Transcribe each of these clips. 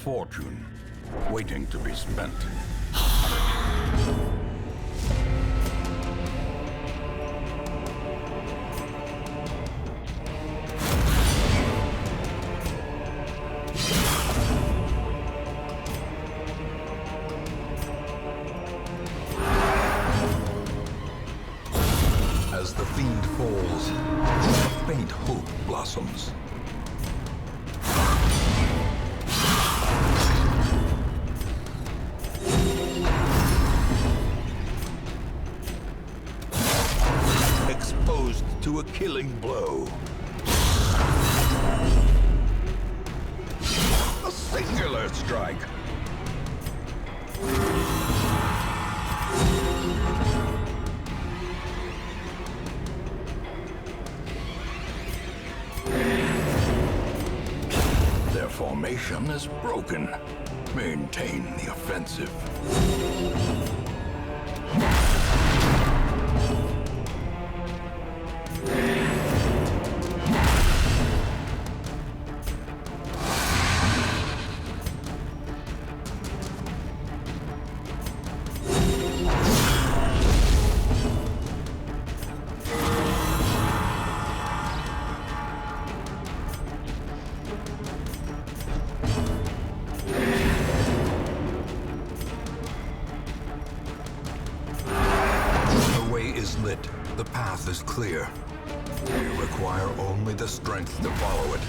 Fortune, waiting to be spent. A killing blow. A singular strike. Their formation is broken. Maintain the offensive. Lit. The path is clear. We require only the strength to follow it.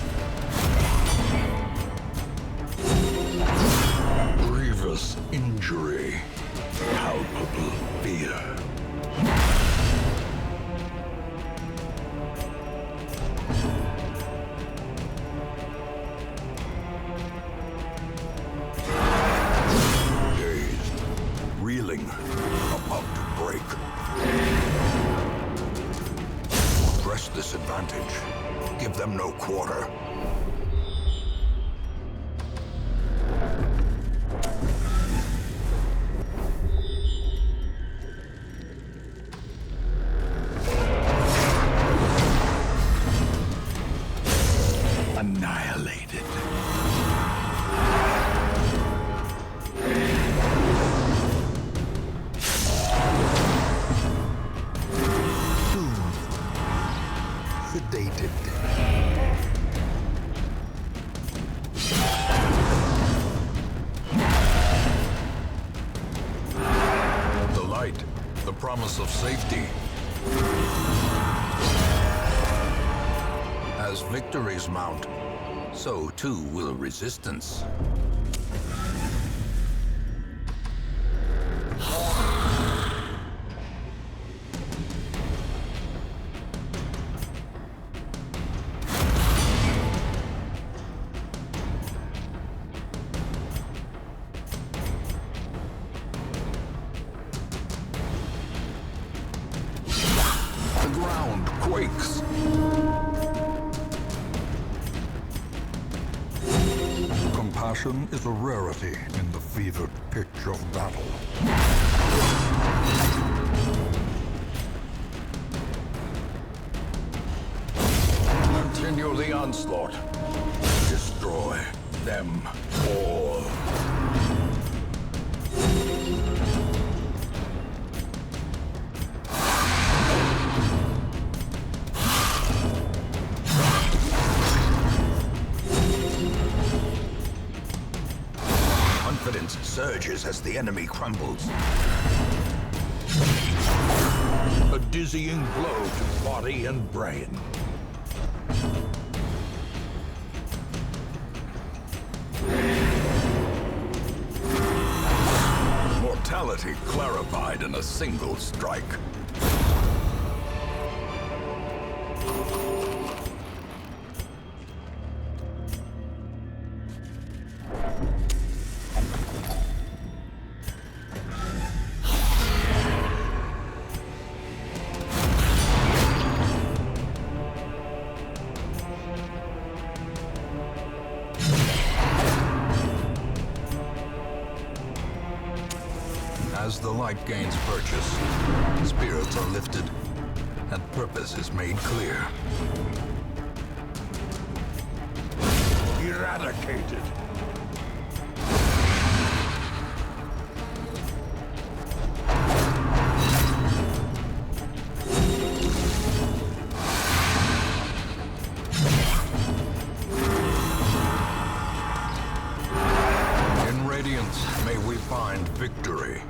Grievous injury. Palpable fear. Quarter. Annihilated. Victories mount, so too will resistance. Compassion is a rarity in the fevered pitch of battle. Continue the onslaught. Destroy them all. Surges as the enemy crumbles. A dizzying blow to body and brain. Mortality clarified in a single strike. As the light gains purchase, spirits are lifted, and purpose is made clear. Eradicated. may we find victory.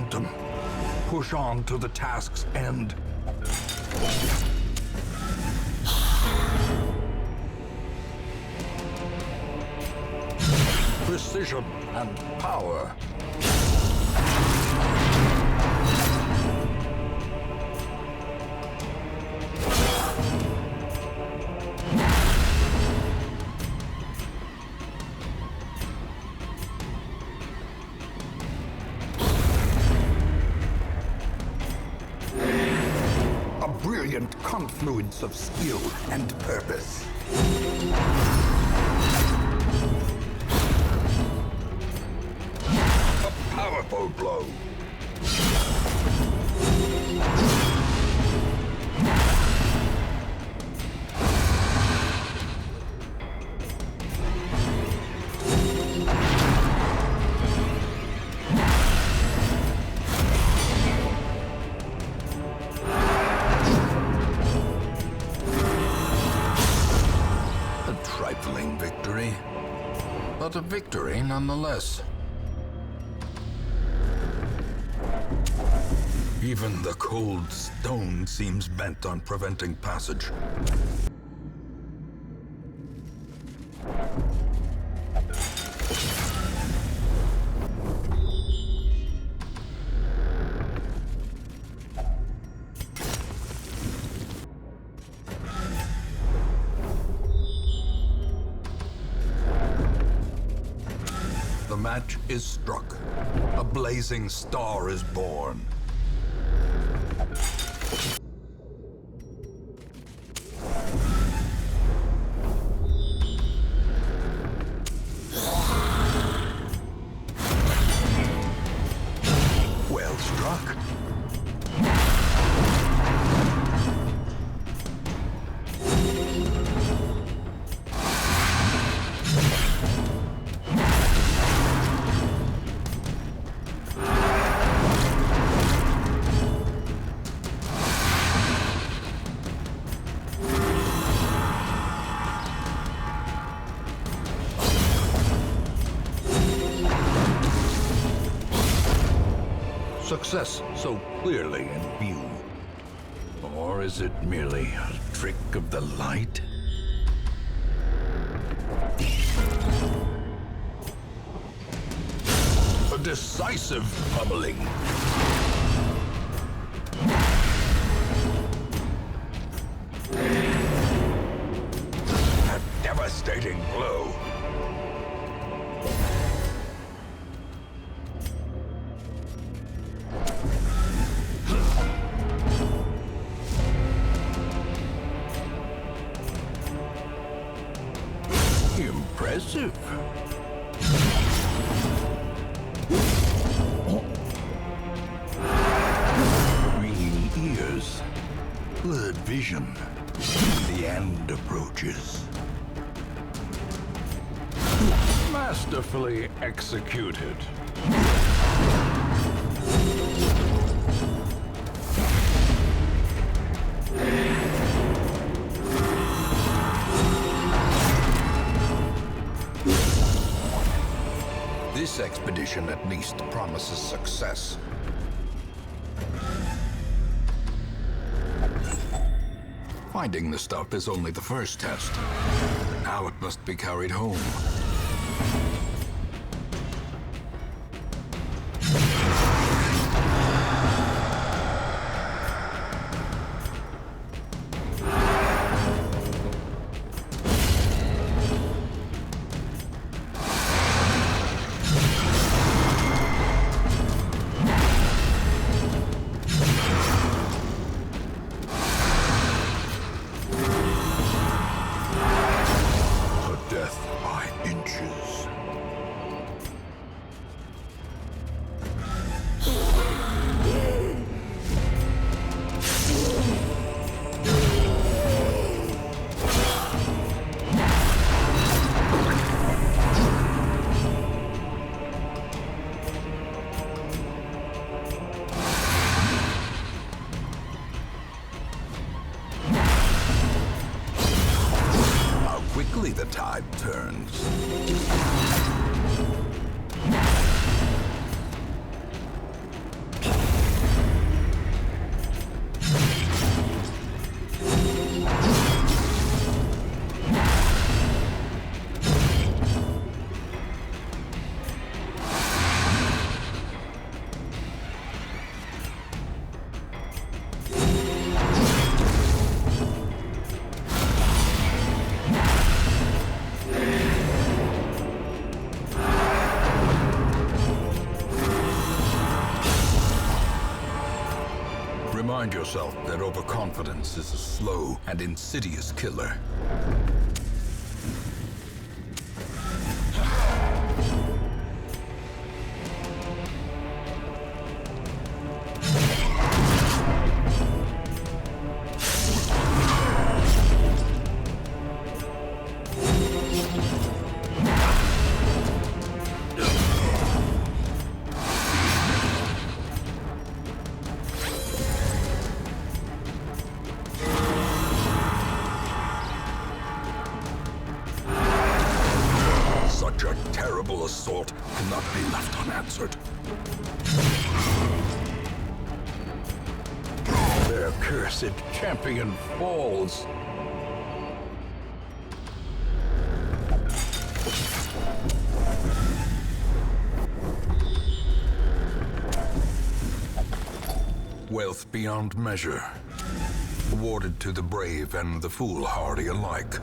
Momentum. Push on to the task's end. Precision and power. A brilliant confluence of skill and purpose. A powerful blow. But a victory nonetheless. Even the cold stone seems bent on preventing passage. Match is struck. A blazing star is born. Success so clearly in view. Or is it merely a trick of the light? A decisive pummeling. A devastating blow. End approaches. Masterfully executed. This expedition at least promises success. Finding the stuff is only the first test. Now it must be carried home. Tide turns. Yourself that overconfidence is a slow and insidious killer. Terrible assault cannot be left unanswered. Their cursed champion falls. Wealth beyond measure, awarded to the brave and the foolhardy alike.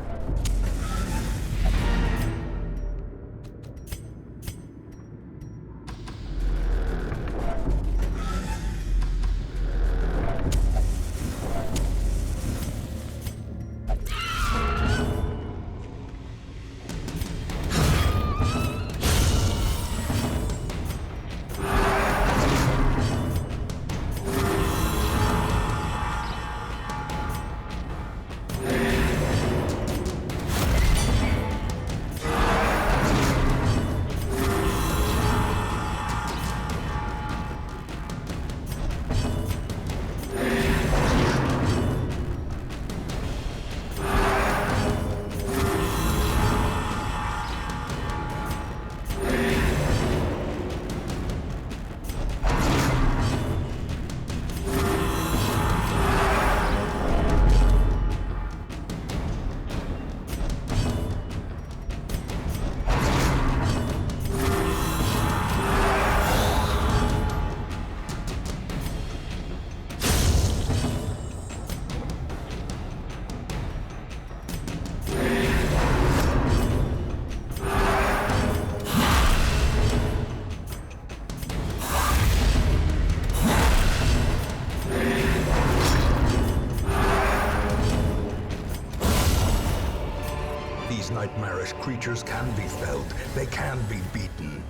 Nightmarish creatures can be felled. They can be beaten.